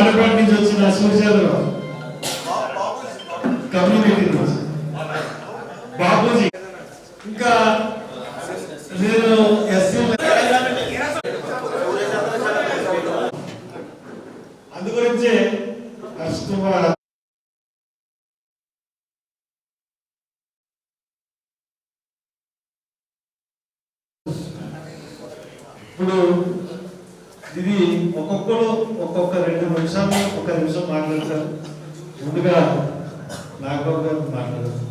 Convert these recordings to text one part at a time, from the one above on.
పాలపాటి నుంచి వచ్చిన సూర్యచంద్రరావు కమ్యూనిటీ నుంచి బాబూజీ ఇంకా నేను ఎస్సీ అందుగురించే కస్టమర్ ఇప్పుడు ఇది ఒక్కొక్కరు ఒక్కొక్క రెండు నిమిషాలు ఒక నిమిషం మాట్లాడతారు. ముందుగా నాగబాబు గారు మాట్లాడతారు.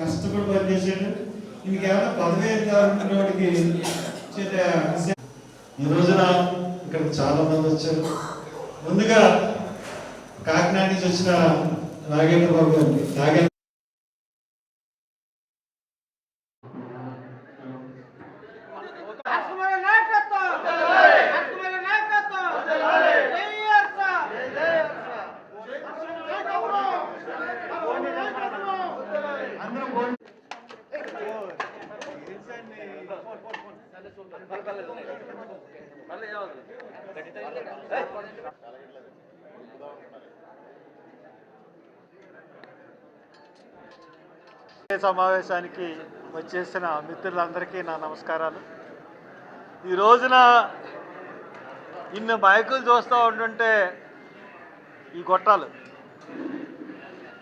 కష్టపడి పనిచేసాడు ఇంకేమైనా పదవి అనుకున్న వాడికి చేత ఈ రోజున ఇక్కడ చాలా మంది వచ్చారు. ముందుగా కాకినాడ నుంచి వచ్చిన నాగేంద్ర బాబు గారు నాగేంద్ర ఈ సమావేశానికి వచ్చేసిన మిత్రులందరికీ నా నమస్కారాలు. ఈ రోజున ఇన్ని బైకులు చూస్తూ ఉంటుంటే ఈ గొట్టాలు.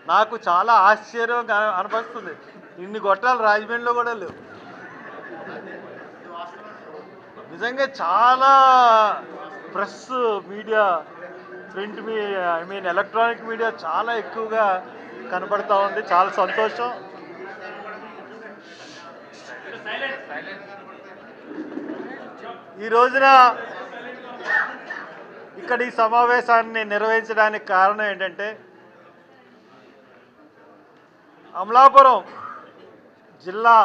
నాకు చాలా ఆశ్చర్యంగా అనిపిస్తుంది. ఇన్ని గొట్టాలు రాజమండ్రిలో కూడా లేవు. నిజంగా చాలా ప్రెస్ మీడియా ప్రింట్ మీ ఐ మీన్ ఎలక్ట్రానిక్ మీడియా చాలా ఎక్కువగా కనపడతా ఉంది. చాలా సంతోషం. ఈ రోజున ఇక్కడ ఈ సమావేశాన్ని నిర్వహించడానికి కారణం ఏంటంటే అమలాపురం జిల్లా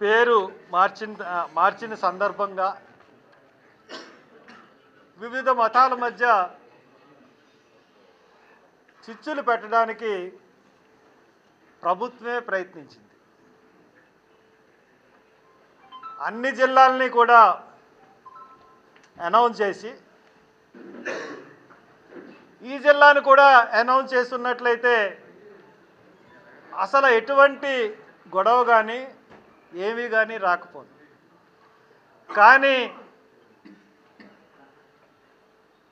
పేరు మార్చిన మార్చిన సందర్భంగా వివిధ మతాల మధ్య చిచ్చులు పెట్టడానికి ప్రభుత్వమే ప్రయత్నించింది. అన్ని జిల్లాలని కూడా అనౌన్స్ చేసి ఈ జిల్లాను కూడా అనౌన్స్ చేస్తున్నట్లయితే అసలు ఎటువంటి గొడవ కానీ ఏమీ కానీ రాకపోదు. కానీ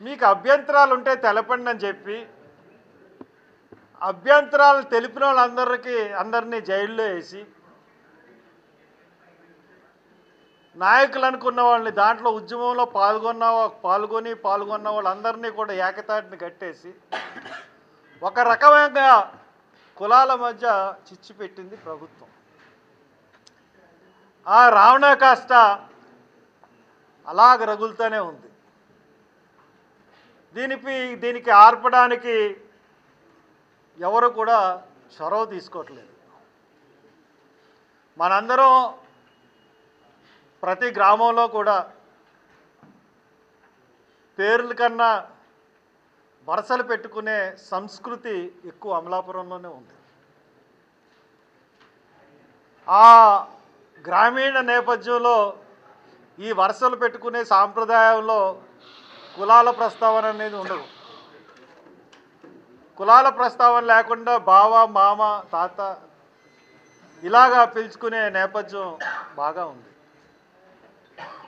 మీకు అభ్యంతరాలు ఉంటే తెలపండి అని చెప్పి అభ్యంతరాలు తెలిపిన వాళ్ళందరికీ అందరినీ జైల్లో వేసి నాయకులు అనుకున్న వాళ్ళని దాంట్లో ఉద్యమంలో పాల్గొన్న పాల్గొని పాల్గొన్న వాళ్ళందరినీ కూడా ఏకతాటిని కట్టేసి ఒక రకమైన కులాల మధ్య చిచ్చు పెట్టింది ప్రభుత్వం. ఆ రావణ కాస్త అలాగ రగులుతూనే ఉంది. దీనికి దీనికి ఆర్పడానికి ఎవరు కూడా చొరవ తీసుకోవట్లేదు. మనందరం ప్రతి గ్రామంలో కూడా పేర్ల కన్నా వరసలు పెట్టుకునే సంస్కృతి ఎక్కువ అమలాపురంలోనే ఉంది. ఆ గ్రామీణ నేపథ్యంలో ఈ వరుసలు పెట్టుకునే సాంప్రదాయంలో కులాల ప్రస్తావన అనేది ఉండదు. కులాల ప్రస్తావన లేకుండా బావ మామ తాత ఇలాగా పిలుచుకునే నేపథ్యం బాగా ఉంది.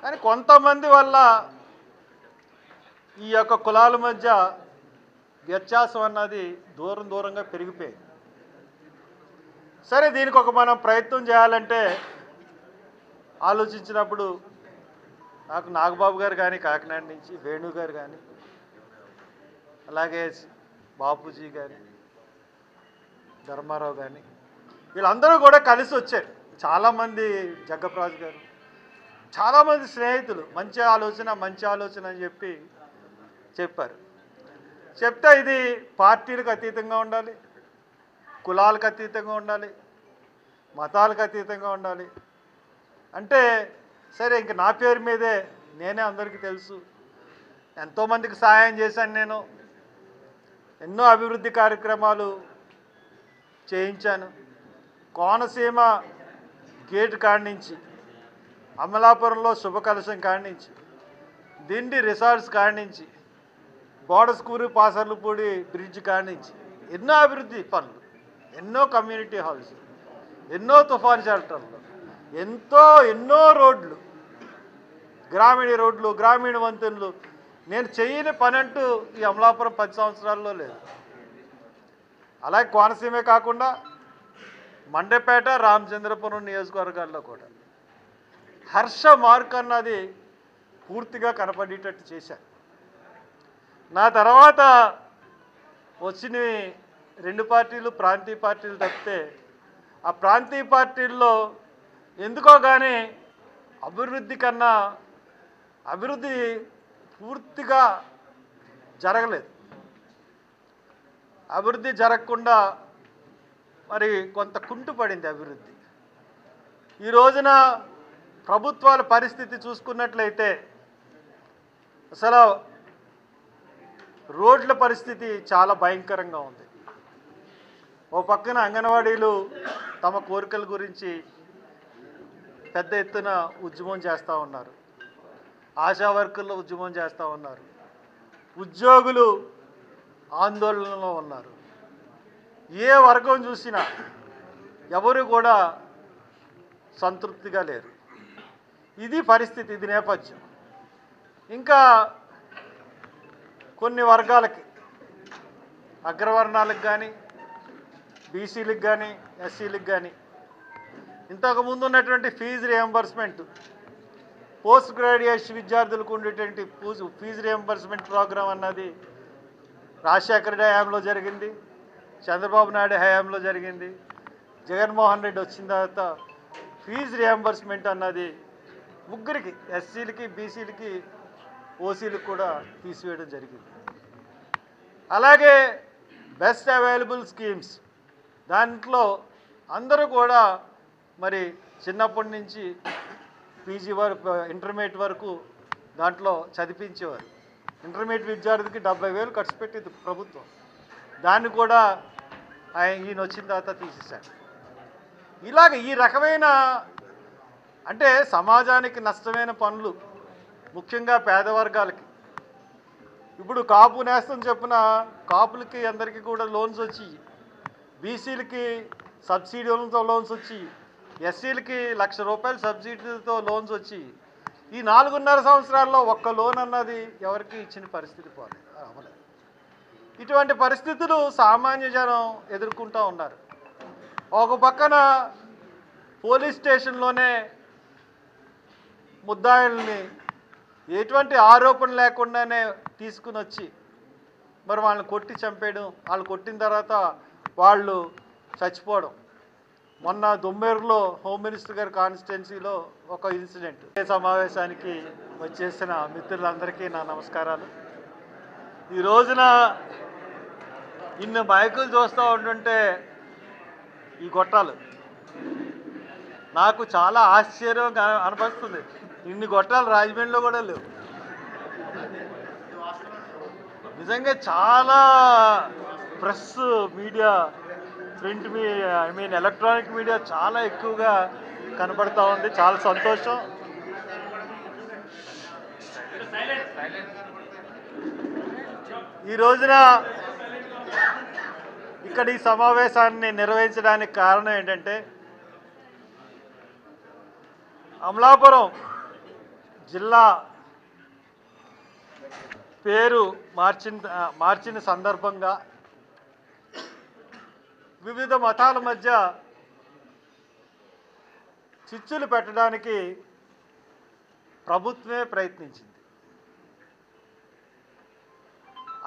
కానీ కొంతమంది వల్ల ఈ యొక్క కులాల మధ్య వ్యత్యాసం అన్నది దూరం దూరంగా పెరిగిపోయింది. సరే దీనికి ఒక మనం ప్రయత్నం చేయాలంటే ఆలోచించినప్పుడు నాకు నాగబాబు గారు కానీ కాకినాడ నుంచి వేణు గారు కానీ అలాగే బాపూజీ గారి ధర్మారావు కానీ వీళ్ళందరూ కూడా కలిసి వచ్చారు. చాలామంది జగ్గప్రాజు గారు చాలామంది స్నేహితులు మంచి ఆలోచన మంచి ఆలోచన అని చెప్పి చెప్పారు. చెప్తే ఇది పార్టీలకు అతీతంగా ఉండాలి కులాలకు అతీతంగా ఉండాలి మతాలకు అతీతంగా ఉండాలి. అంటే సరే ఇంక నా పేరు మీదే నేనే అందరికీ తెలుసు. ఎంతోమందికి సహాయం చేశాను నేను. ఎన్నో అభివృద్ధి కార్యక్రమాలు చేయించాను. కోనసీమ గేటు కాడి నుంచి అమలాపురంలో శుభకలశం కాణించి దిండి రిసార్ట్స్ కానించి బోడస్కూరు పాసర్లపూడి బ్రిడ్జ్ కానించి ఎన్నో అభివృద్ధి పనులు ఎన్నో కమ్యూనిటీ హాల్స్ ఎన్నో తుఫాన్ షెల్టర్లు ఎంతో ఎన్నో రోడ్లు గ్రామీణ రోడ్లు గ్రామీణ వంతెనలు. నేను చేయని పని అంటూ ఈ అమలాపురం పది సంవత్సరాల్లో లేదు. అలాగే కోనసీమే కాకుండా మండపేట రామచంద్రపురం నియోజకవర్గాల్లో కూడా. హర్ష మార్క్ అన్నది పూర్తిగా కనపడేటట్టు చేశారు నా తర్వాత వచ్చినవి రెండు పార్టీలు ప్రాంతీయ పార్టీలు తప్పితే ఆ ప్రాంతీయ పార్టీల్లో ఎందుకో కానీ అభివృద్ధి కన్నా అభివృద్ధి పూర్తిగా జరగలేదు. అభివృద్ధి జరగకుండా మరి కొంత కుంటుపడింది అభివృద్ధి. ఈ రోజున ప్రభుత్వాల పరిస్థితి చూసుకున్నట్లయితే అసలు రోడ్ల పరిస్థితి చాలా భయంకరంగా ఉంది. ఓ పక్కన అంగన్వాడీలు తమ కోరికల గురించి పెద్ద ఎత్తున ఉద్యమం చేస్తూ ఉన్నారు. ఆశా వర్కర్లు ఉద్యమం చేస్తూ ఉన్నారు. ఉద్యోగులు ఆందోళనలో ఉన్నారు. ఏ వర్గం చూసినా ఎవరు కూడా సంతృప్తిగా లేరు. ఇది పరిస్థితి ఇది నేపథ్యం. ఇంకా కొన్ని వర్గాలకి అగ్రవర్ణాలకు కానీ బీసీలకు కానీ ఎస్సీలకు కానీ ఇంతకు ముందు ఉన్నటువంటి ఫీజు రియంబర్స్మెంట్ పోస్ట్ గ్రాడ్యుయేషన్ విద్యార్థులకు ఉండేటువంటి ఫీజు ఫీజు రియంబర్స్మెంట్ ప్రోగ్రాం అన్నది రాజశేఖర రెడ్డి హయాంలో జరిగింది చంద్రబాబు నాయుడు హయాంలో జరిగింది జగన్మోహన్ రెడ్డి వచ్చిన తర్వాత ఫీజు రియంబర్స్మెంట్ అన్నది ముగ్గురికి ఎస్సీలకి బీసీలకి ఓసీలకు కూడా తీసివేయడం జరిగింది. అలాగే బెస్ట్ అవైలబుల్ స్కీమ్స్ దాంట్లో అందరూ కూడా మరి చిన్నప్పటి నుంచి పీజీ వరకు ఇంటర్మీడియట్ వరకు దాంట్లో చదివించేవారు. ఇంటర్మీడియట్ విద్యార్థికి డెబ్బై వేలు ఖర్చు పెట్టింది ప్రభుత్వం. దాన్ని కూడా ఆయన ఈయన వచ్చిన తర్వాత తీసేశారు. ఇలాగ ఈ రకమైన అంటే సమాజానికి నష్టమైన పనులు ముఖ్యంగా పేద వర్గాలకి ఇప్పుడు కాపు నేస్తం చెప్పున కాపులకి అందరికీ కూడా లోన్స్ వచ్చి బీసీలకి సబ్సిడీలతో లోన్స్ వచ్చి ఎస్సీలకి లక్ష రూపాయల సబ్సిడీతో లోన్స్ వచ్చి ఈ నాలుగున్నర సంవత్సరాల్లో ఒక్క లోన్ అన్నది ఎవరికి ఇచ్చిన పరిస్థితి పోలేదు అవ్వలేదు ఇటువంటి పరిస్థితులు సామాన్య జనం ఎదుర్కొంటూ ఉన్నారు. ఒక పక్కన పోలీస్ స్టేషన్లోనే ముద్దాయిల్ని ఎటువంటి ఆరోపణ లేకుండానే తీసుకుని వచ్చి మరి వాళ్ళని కొట్టి చంపేయడం వాళ్ళు కొట్టిన తర్వాత వాళ్ళు చచ్చిపోవడం. మొన్న దొమ్మేరులో హోమ్ మినిస్టర్ గారి కాన్స్టిట్యున్సీలో ఒక ఇన్సిడెంట్. ఈ సమావేశానికి వచ్చేసిన మిత్రులందరికీ నా నమస్కారాలు. ఈ రోజున ఇన్ని బైకులు చూస్తూ ఉంటుంటే ఈ గొట్టాలు. నాకు చాలా ఆశ్చర్యంగా అనిపిస్తుంది. ఇన్ని గొట్టాలు రాజమండ్రిలో కూడా లేవు. నిజంగా చాలా ప్రెస్ మీడియా ప్రింట్ మీ ఐ మీన్ ఎలక్ట్రానిక్ మీడియా చాలా ఎక్కువగా కనపడతా ఉంది. చాలా సంతోషం. ఈ రోజున ఇక్కడ ఈ సమావేశాన్ని నిర్వహించడానికి కారణం ఏంటంటే అమలాపురం జిల్లా పేరు మార్చిన మార్చిన సందర్భంగా వివిధ మతాల మధ్య చిచ్చులు పెట్టడానికి ప్రభుత్వమే ప్రయత్నించింది.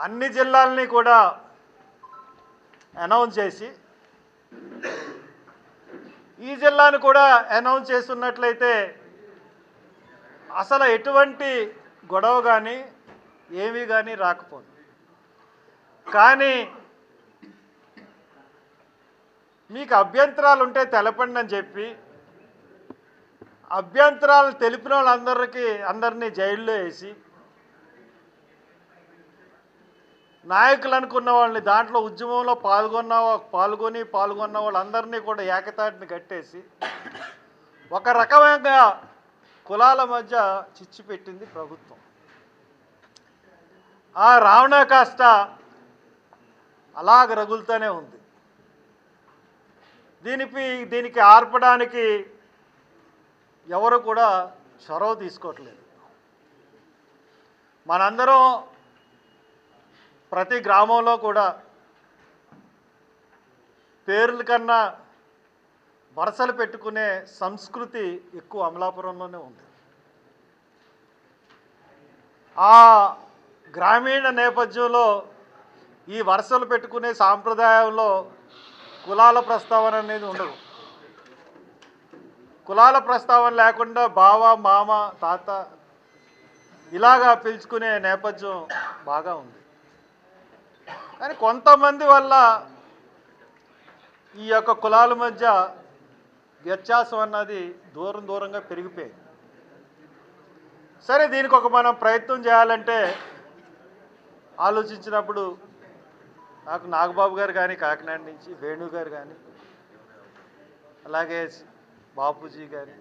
అన్ని జిల్లాలని కూడా అనౌన్స్ చేసి ఈ జిల్లాను కూడా అనౌన్స్ చేస్తున్నట్లయితే అసలు ఎటువంటి గొడవ కానీ ఏమీ కానీ రాకపోదు. కానీ మీకు అభ్యంతరాలు ఉంటే తెలపండి అని చెప్పి అభ్యంతరాలు తెలిపిన వాళ్ళందరికీ అందరినీ జైల్లో వేసి నాయకులు అనుకున్న వాళ్ళని దాంట్లో ఉద్యమంలో పాల్గొన్న పాల్గొని పాల్గొన్న వాళ్ళందరినీ కూడా ఏకతాటిని కట్టేసి ఒక రకమైన కులాల మధ్య చిచ్చు పెట్టింది ప్రభుత్వం. ఆ రావణ కాస్త అలాగ రగులుతూనే ఉంది. దీనికి దీనికి ఆర్పడానికి ఎవరు కూడా చొరవ తీసుకోవట్లేదు. మనందరం ప్రతి గ్రామంలో కూడా పేర్ల కన్నా వరసలు పెట్టుకునే సంస్కృతి ఎక్కువ అమలాపురంలోనే ఉంది. ఆ గ్రామీణ నేపథ్యంలో ఈ వరుసలు పెట్టుకునే సాంప్రదాయంలో కులాల ప్రస్తావన అనేది ఉండదు. కులాల ప్రస్తావన లేకుండా బావ మామ తాత ఇలాగా పిలుచుకునే నేపథ్యం బాగా ఉంది. కానీ కొంతమంది వల్ల ఈ యొక్క కులాల మధ్య వ్యత్యాసం అన్నది దూరం దూరంగా పెరిగిపోయింది. సరే దీనికి ఒక మనం ప్రయత్నం చేయాలంటే ఆలోచించినప్పుడు నాకు నాగబాబు గారు కానీ కాకినాడ నుంచి వేణు గారు కానీ అలాగే బాపూజీ గారి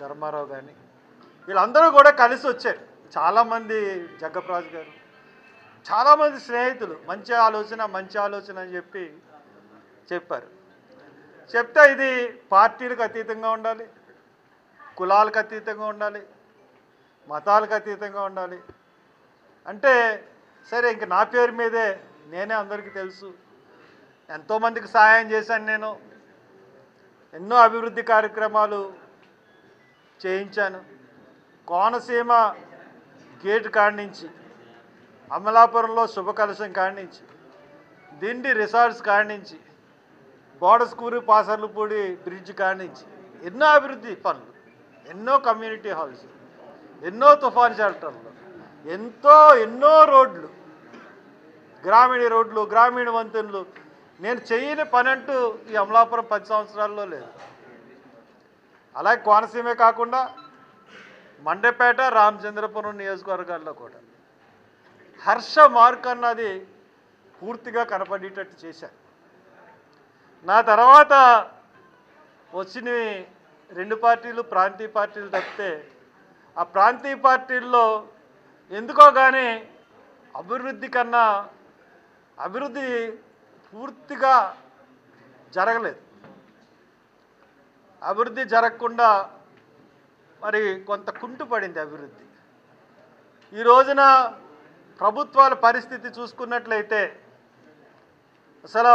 ధర్మారావు కానీ వీళ్ళందరూ కూడా కలిసి వచ్చారు. చాలామంది జగ్గప్రాజు గారు చాలామంది స్నేహితులు మంచి ఆలోచన మంచి ఆలోచన అని చెప్పి చెప్పారు. చెప్తే ఇది పార్టీలకు అతీతంగా ఉండాలి కులాలకు అతీతంగా ఉండాలి మతాలకు అతీతంగా ఉండాలి. అంటే సరే ఇంక నా పేరు మీదే నేనే అందరికీ తెలుసు. ఎంతోమందికి సహాయం చేశాను నేను. ఎన్నో అభివృద్ధి కార్యక్రమాలు చేయించాను. కోనసీమ గేట్ కాడి నుంచి అమలాపురంలో శుభకలశం కాడి నుంచి దిండి రిసార్ట్స్ కాడి నుంచి బోడస్కూరు పాసర్లపూడి బ్రిడ్జ్ కానించి ఎన్నో అభివృద్ధి పనులు ఎన్నో కమ్యూనిటీ హాల్స్ ఎన్నో తుఫాన్ షెల్టర్లు ఎంతో ఎన్నో రోడ్లు గ్రామీణ రోడ్లు గ్రామీణ వంతెనలు. నేను చేయని పని అంటూ ఈ అమలాపురం పది సంవత్సరాల్లో లేదు. అలాగే కోనసీమే కాకుండా మండపేట రామచంద్రపురం నియోజకవర్గాల్లో కూడా. హర్ష మార్క్ అన్నది పూర్తిగా కనపడేటట్టు చేశారు. నా తర్వాత వచ్చినవి రెండు పార్టీలు ప్రాంతీయ పార్టీలు తప్పితే ఆ ప్రాంతీయ పార్టీల్లో ఎందుకో కానీ అభివృద్ధి కన్నా అభివృద్ధి పూర్తిగా జరగలేదు. అభివృద్ధి జరగకుండా మరి కొంత కుంటుపడింది అభివృద్ధి. ఈ రోజున ప్రభుత్వాల పరిస్థితి చూసుకున్నట్లయితే అసలు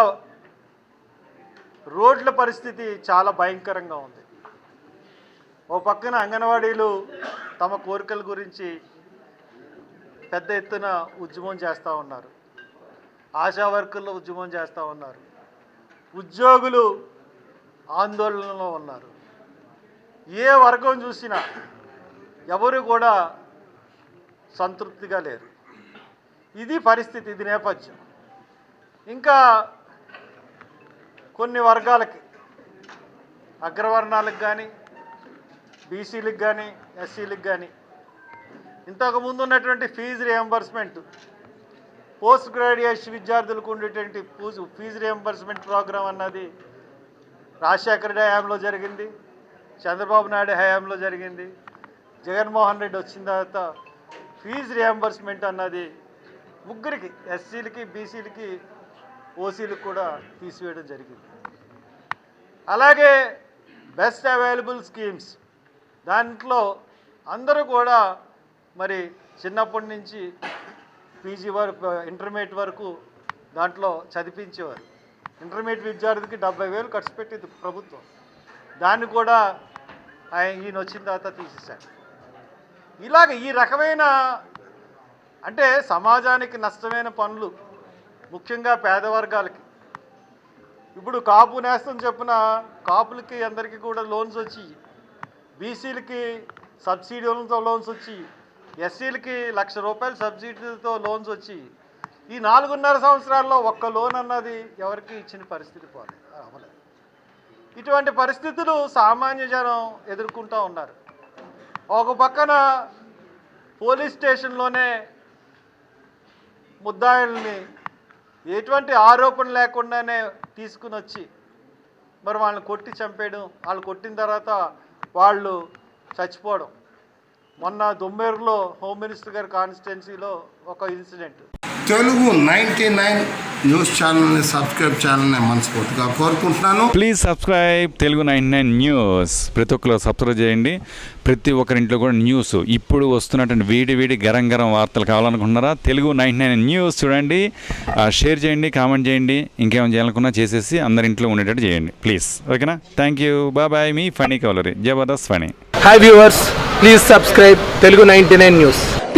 రోడ్ల పరిస్థితి చాలా భయంకరంగా ఉంది. ఓ పక్కన అంగన్వాడీలు తమ కోరికల గురించి పెద్ద ఎత్తున ఉద్యమం చేస్తూ ఉన్నారు. ఆశా వర్కర్లు ఉద్యమం చేస్తూ ఉన్నారు. ఉద్యోగులు ఆందోళనలో ఉన్నారు. ఏ వర్గం చూసినా ఎవరు కూడా సంతృప్తిగా లేరు. ఇది పరిస్థితి ఇది నేపథ్యం. ఇంకా కొన్ని వర్గాలకి అగ్రవర్ణాలకు కానీ బీసీలకు కానీ ఎస్సీలకు కానీ ఇంతకు ముందు ఉన్నటువంటి ఫీజు రియంబర్స్మెంట్ పోస్ట్ గ్రాడ్యుయేషన్ విద్యార్థులకు ఉండేటువంటి ఫీజు ఫీజు రియంబర్స్మెంట్ ప్రోగ్రాం అన్నది రాజశేఖర రెడ్డి హయాంలో జరిగింది చంద్రబాబు నాయుడు హయాంలో జరిగింది జగన్మోహన్ రెడ్డి వచ్చిన తర్వాత ఫీజు రియంబర్స్మెంట్ అన్నది ముగ్గురికి ఎస్సీలకి బీసీలకి ఓసీలకు కూడా తీసివేయడం జరిగింది. అలాగే బెస్ట్ అవైలబుల్ స్కీమ్స్ దాంట్లో అందరూ కూడా మరి చిన్నప్పటి నుంచి పీజీ వరకు ఇంటర్మీడియట్ వరకు దాంట్లో చదివించేవారు. ఇంటర్మీడియట్ విద్యార్థికి డెబ్బై వేలు ఖర్చు పెట్టింది ప్రభుత్వం. దాన్ని కూడా ఆయన ఈయన వచ్చిన తర్వాత తీసేశాడు ఇలాగ ఈ రకమైన అంటే సమాజానికి నష్టమైన పనులు ముఖ్యంగా పేద వర్గాలకి ఇప్పుడు కాపు నేస్తం చెప్పిన కాపులకి అందరికీ కూడా లోన్స్ వచ్చి బీసీలకి సబ్సిడీలతో లోన్స్ వచ్చి ఎస్సీలకి లక్ష రూపాయల సబ్సిడీలతో లోన్స్ వచ్చి ఈ నాలుగున్నర సంవత్సరాల్లో ఒక్క లోన్ అన్నది ఎవరికి ఇచ్చిన పరిస్థితి పోలేదు అవ్వలేదు. ఇటువంటి పరిస్థితులు సామాన్య జనం ఎదుర్కొంటూ ఉన్నారు. ఒక పక్కన పోలీస్ స్టేషన్లోనే ముద్దాయిల్ని ఎటువంటి ఆరోపణ లేకుండానే తీసుకుని వచ్చి మరి వాళ్ళని కొట్టి చంపేయడం వాళ్ళు కొట్టిన తర్వాత వాళ్ళు చచ్చిపోవడం. మొన్న దొమ్మేరులో హోమ్ మినిస్టర్ గారి కాన్స్టిట్యున్సీలో ఒక incident. Telugu ninety nine news ఛానల్ని సబ్స్క్రైబ్ చేయాలని మనస్ఫూర్తిగా కోరుకుంటున్నాను. Please subscribe Telugu nine nine news. ప్రతి ఒక్కరు సబ్స్క్రైబ్ చేయండి. ప్రతి ఒక్కరింట్లో కూడా న్యూస్. ఇప్పుడు వస్తున్నటువంటి వీడి వీడి గరం గరం వార్తలు కావాలనుకుంటున్నారా? తెలుగు నైన్ నైన్ న్యూస్ చూడండి. షేర్ చేయండి కామెంట్ చేయండి. ఇంకేమైనా చేయాలనుకున్నా చేసేసి అందరి ఇంట్లో ఉండేటట్టు చేయండి. ప్లీజ్. ఓకేనా? Thank you. Bye bye. Me funny కవలరీ Jabardasth funny. Hi viewers please subscribe Telugu ninety nine news.